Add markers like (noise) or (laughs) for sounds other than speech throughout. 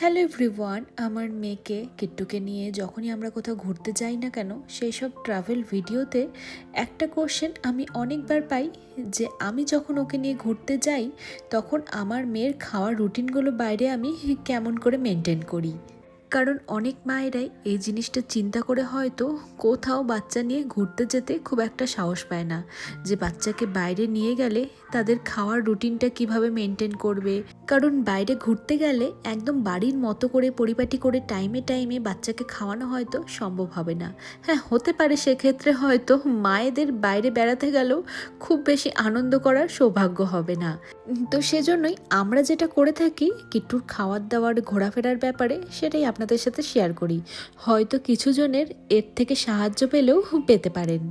Hello everyone, আমার মেয়েকে কিট্টুকে নিয়ে যখনই আমরা কোথাও ঘুরতে যাই না কেন সেই সব ট্রাভেল ভিডিওতে একটা কোশ্চেন আমি অনেকবার পাই যে আমি যখন ওকে নিয়ে ঘুরতে যাই, তখন আমার মেয়ের খাওয়ার রুটিনগুলো বাইরে আমি কেমন করে মেনটেন করি? কারণ অনেক মায়েরাই এই জিনিসটা চিন্তা করে হয়তো কোথাও বাচ্চা নিয়ে ঘুরতে যেতে খুব একটা সাহস পায় না। যে বাচ্চাকে বাইরে নিয়ে গেলে তাদের খাওয়ার রুটিনটা কীভাবে মেনটেন করবে? কারণ বাইরে ঘুরতে গেলে একদম বাড়ির মতো করে পরিপাটি করে টাইমে টাইমে বাচ্চাকে খাওয়ানো হয়তো সম্ভব হবে না। হ্যাঁ হতে পারে সেক্ষেত্রে হয়তো মায়েদের বাইরে বেড়াতে গেলেও খুব বেশি আনন্দ করার সৌভাগ্য হবে না। তো সেজন্যই আমরা যেটা করে থাকি, কিট্টুর খাওয়ার দাওয়ার, ঘোরাফেরার ব্যাপারে সেটাই আপনাদের সাথে শেয়ার করি। হয়তো কিছু জনের এর থেকে সাহায্য পেলেও পেতে পারেন।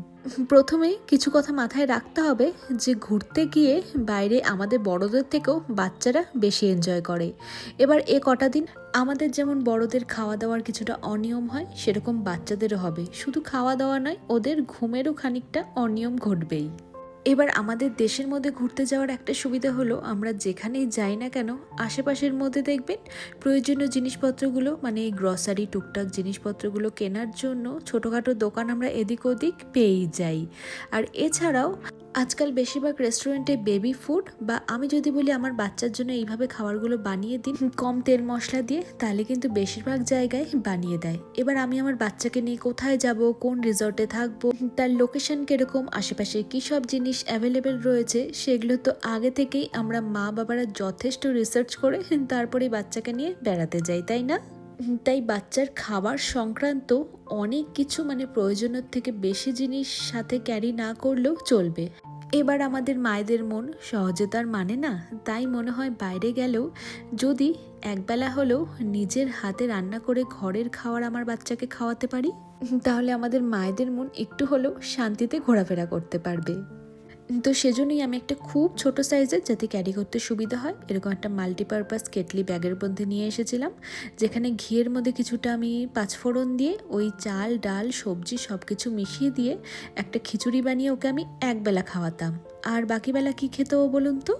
প্রথমেই কিছু কথা মাথায় রাখতে হবে যে ঘুরতে গিয়ে বাইরে আমাদের বড়দের থেকেও বাচ্চারা বেশি এনজয় করে। এবার এ কটা দিন আমাদের যেমন বড়দের খাওয়া দাওয়ার কিছুটা অনিয়ম হয়, সেরকম বাচ্চাদেরও হবে। শুধু খাওয়া দাওয়া নয়, ওদের ঘুমেরও খানিকটা অনিয়ম ঘটবেই। এবার আমাদের দেশের মধ্যে ঘুরতে যাওয়ার একটা সুবিধা হলো, আমরা যেখানেই যাই না কেন, আশেপাশের মধ্যে দেখবেন প্রয়োজনীয় জিনিসপত্রগুলো মানে এই গ্রসারি টুকটাক জিনিসপত্রগুলো কেনার জন্য ছোটোখাটো দোকান আমরা এদিক ওদিক পেয়েই যাই। আর এছাড়াও আজকাল বেশিরভাগ রেস্টুরেন্টে বেবি ফুড বা আমি যদি বলি আমার বাচ্চার জন্য এইভাবে খাবারগুলো বানিয়ে দিন কম তেল মশলা দিয়ে, তাহলে কিন্তু বেশিরভাগ জায়গায় বানিয়ে দেয়। এবার আমি আমার বাচ্চাকে নিয়ে কোথায় যাব, কোন রিসর্টে থাকব, তার লোকেশন কীরকম, আশেপাশে কী সব জিনিস অ্যাভেলেবেল রয়েছে, সেগুলো তো আগে থেকেই আমরা মা বাবারা যথেষ্ট রিসার্চ করে (laughs) তারপরে বাচ্চাকে নিয়ে বেড়াতে যাই, তাই না? তাই বাচ্চার খাবার সংক্রান্ত অনেক কিছু মানে প্রয়োজনের থেকে বেশি জিনিস সাথে ক্যারি না করলেও চলবে। এবার আমাদের মায়েদের মন সহজে তার মানে না, তাই মনে হয় বাইরে গেলেও যদি একবেলা হলেও নিজের হাতে রান্না করে ঘরের খাওয়ার আমার বাচ্চাকে খাওয়াতে পারি, তাহলে আমাদের মায়েদের মন একটু হলেও শান্তিতে ঘোরাফেরা করতে পারবে। তো সেজন্যই আমি একটা খুব ছোট সাইজের যাতে ক্যারি করতে সুবিধা হয়, এরকম একটা মাল্টিপারপাস কেটলি ব্যাগের মধ্যে নিয়ে এসেছিলাম, যেখানে ঘিয়ের মধ্যে কিছুটা আমি পাঁচফোড়ন দিয়ে, ওই চাল, ডাল, সবজি সব কিছু মিশিয়ে দিয়ে একটা খিচুড়ি বানিয়ে ওকে আমি একবেলা খাওয়াতাম। আর বাকিবেলা কী খেত ও বলুন তো?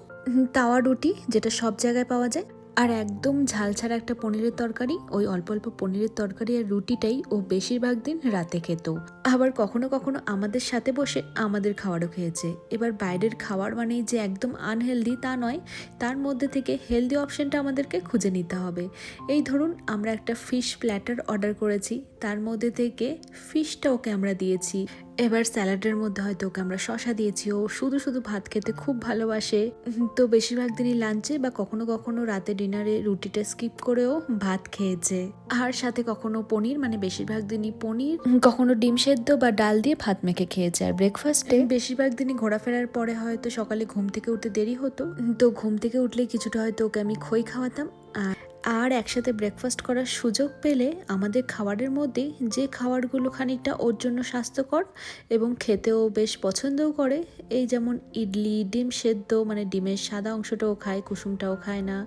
তাওয়া রুটি, যেটা সব জায়গায় পাওয়া যায়। আর একদম ঝাল ছাড়া একটা পনিরের তরকারি, ওই অল্প অল্প পনিরের তরকারি আর রুটিটাই ও বেশিরভাগ দিন রাতে খেত। আবার কখনো কখনো আমাদের সাথে বসে আমাদের খাবারও খেয়েছে। এবার বাইরের খাবার মানেই যে একদম আনহেলদি তা নয়, তার মধ্যে থেকে হেলদি অপশনটা আমাদেরকে খুঁজে নিতে হবে। এই ধরুন, আমরা একটা ফিশ প্ল্যাটার অর্ডার করেছি, তার মধ্যে থেকে ফিশটা ওকে আমরা দিয়েছি। এবার স্যালাডের মধ্যে হয়তো ওকে আমরা শশা দিয়েছি ও শুধু শুধু ভাত খেতে খুব ভালোবাসে। তো বেশিরভাগ দিনই লাঞ্চে বা কখনো কখনো রাতে ডিনারে রুটিটা স্কিপ করেও ভাত খেয়েছে। আর সাথে কখনো পনির মানে বেশিরভাগ দিনই পনির কখনো ডিম সেদ্ধ বা ডাল দিয়ে ভাত মেখে খেয়েছে। আর ব্রেকফাস্টে বেশিরভাগ দিনই ঘোরাফেরার পরে হয়তো সকালে ঘুম থেকে উঠতে দেরি হতো। তো ঘুম থেকে উঠলে কিছুটা হয়তো ওকে আমি খই খাওয়াতাম আর আর একসাথে ব্রেকফাস্ট করার সুযোগ পেলে আমাদের খাবারের মধ্যে যে খাবারগুলো খানিকটা ওর জন্য স্বাস্থ্যকর এবং খেতেও বেশ পছন্দও করে, এই যেমন ইডলি, ডিম সেদ্ধ মানে ডিমের সাদা অংশটাও খায়, কুসুমটাও খায় না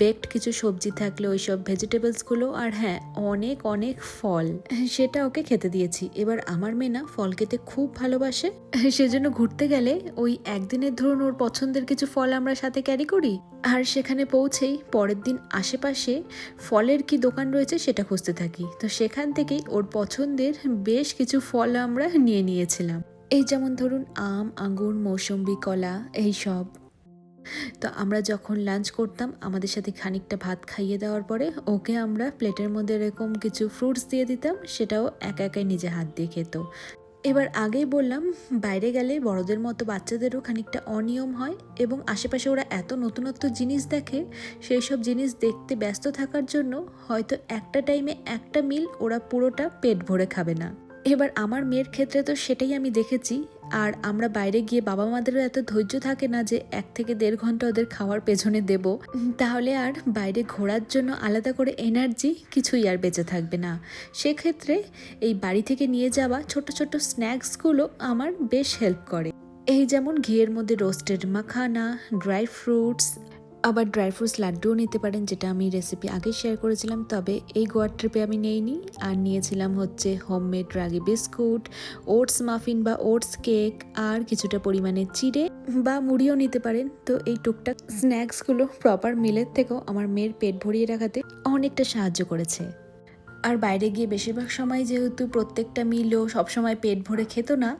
বেকড কিছু সবজি থাকলে ওই সব ভেজিটেবলসগুলো আর হ্যাঁ অনেক অনেক ফল। সেটা ওকে খেতে দিয়েছি। এবার আমার মেয়ে না ফল খেতে খুব ভালোবাসে। সেজন্য ঘুরতে গেলে ওই একদিনের ধরুন ওর পছন্দের কিছু ফল আমরা সাথে ক্যারি করি, আর সেখানে পৌঁছেই পরের দিন আশেপাশে ফলের কি দোকান রয়েছে সেটা খুঁজতে থাকি। তো সেখান থেকেই ওর পছন্দের বেশ কিছু ফল আমরা নিয়ে নিয়েছিলাম। এই যেমন ধরুন আম, আঙ্গুর, মৌসম্বি, কলা, এই সব। তো আমরা যখন লাঞ্চ করতাম, আমাদের সাথে খানিকটা ভাত খাইয়ে দেওয়ার পরে ওকে আমরা প্লেটের মধ্যে এরকম কিছু ফ্রুটস দিয়ে দিতাম, সেটাও একা একাই নিজে হাত দিয়ে খেত। এবার আগেই বললাম, বাইরে গেলে বড়দের মতো বাচ্চাদেরও খানিকটা অনিয়ম হয় এবং আশেপাশে ওরা এত নতুনত্ব জিনিস দেখে, সেই সব জিনিস দেখতে ব্যস্ত থাকার জন্য হয়তো একটা টাইমে একটা মিল ওরা পুরোটা পেট ভরে খাবে না। এবার আমার মেয়ের ক্ষেত্রে তো সেটাই আমি দেখেছি আর আমরা বাইরে গিয়ে বাবা মাদেরও এত ধৈর্য থাকে না যে এক থেকে দেড় ঘণ্টা ওদের খাওয়ার পেছনে দেব। তাহলে আর বাইরে ঘোরার জন্য আলাদা করে এনার্জি কিছুই আর বেঁচে থাকবে না। সেক্ষেত্রে এই বাড়ি থেকে নিয়ে যাওয়া ছোট ছোট স্ন্যাক্সগুলো আমার বেশ হেল্প করে। এই যেমন ঘিয়ের মধ্যে রোস্টেড মাখানা, ড্রাই ফ্রুটস আবার ড্রাই ফ্রুটস লাড্ডুও নিতে পারেন, যেটা আমি রেসিপি আগে শেয়ার করেছিলাম। তবে এই গোয়ার ট্রিপে আমি নেইনি, আর নিয়েছিলাম হচ্ছে homemade ragi biscuit oats muffin বা ওটস কেক আর কিছুটা পরিমাণে চিড়ে বা মুড়িও নিতে পারেন। তো এই টুকটাক স্ন্যাক্সগুলো প্রপার মিলের থেকেও আমার মেয়ের পেট ভরিয়ে রাখাতে অনেকটা সাহায্য করেছে। আর বাইরে গিয়ে বেশিরভাগ সময় যেহেতু প্রত্যেকটা মিলও সবসময় পেট ভরে খেত না,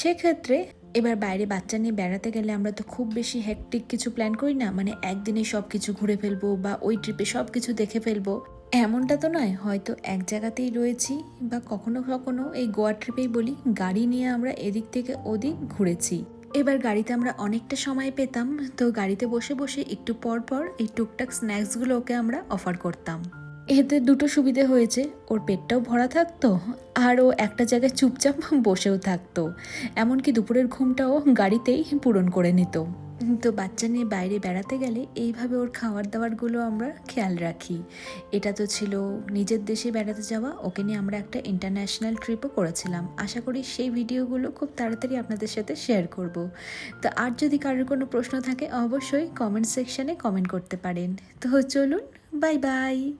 সেক্ষেত্রে এবার বাইরে বাচ্চা নিয়ে বেড়াতে গেলে আমরা তো খুব বেশি হেকটিক কিছু প্ল্যান করি না। মানে একদিনে সব কিছু ঘুরে ফেলব বা ওই ট্রিপে সব কিছু দেখে ফেলব। এমনটা তো নয়, হয়তো এক জায়গাতেই রয়েছি বা কখনো কখনো এই গোয়া ট্রিপেই বলি, গাড়ি নিয়ে আমরা এদিক থেকে ওদিক ঘুরেছি। এবার গাড়িতে আমরা অনেকটা সময় পেতাম, তো গাড়িতে বসে বসে একটু পর পর এই টুকটাক স্ন্যাক্সগুলো ওকে আমরা অফার করতাম। এতে দুটো সুবিধে হয়েছে। ওর পেটটাও ভরা থাকতো আর ও একটা জায়গায় চুপচাপ বসেও থাকতো। এমনকি দুপুরের ঘুমটাও গাড়িতেই পূরণ করে নিত। তো বাচ্চা নিয়ে বাইরে বেড়াতে গেলে এইভাবে ওর খাবার দাবারগুলো আমরা খেয়াল রাখি। এটা তো ছিল নিজের দেশে বেড়াতে যাওয়া। ওকে নিয়ে আমরা একটা ইন্টারন্যাশনাল ট্রিপও করেছিলাম। আশা করি সেই ভিডিওগুলো খুব তাড়াতাড়ি আপনাদের সাথে শেয়ার করব। তো আর যদি কারোর কোনো প্রশ্ন থাকে, অবশ্যই কমেন্ট সেকশানে কমেন্ট করতে পারেন। তো চলুন বাই বাই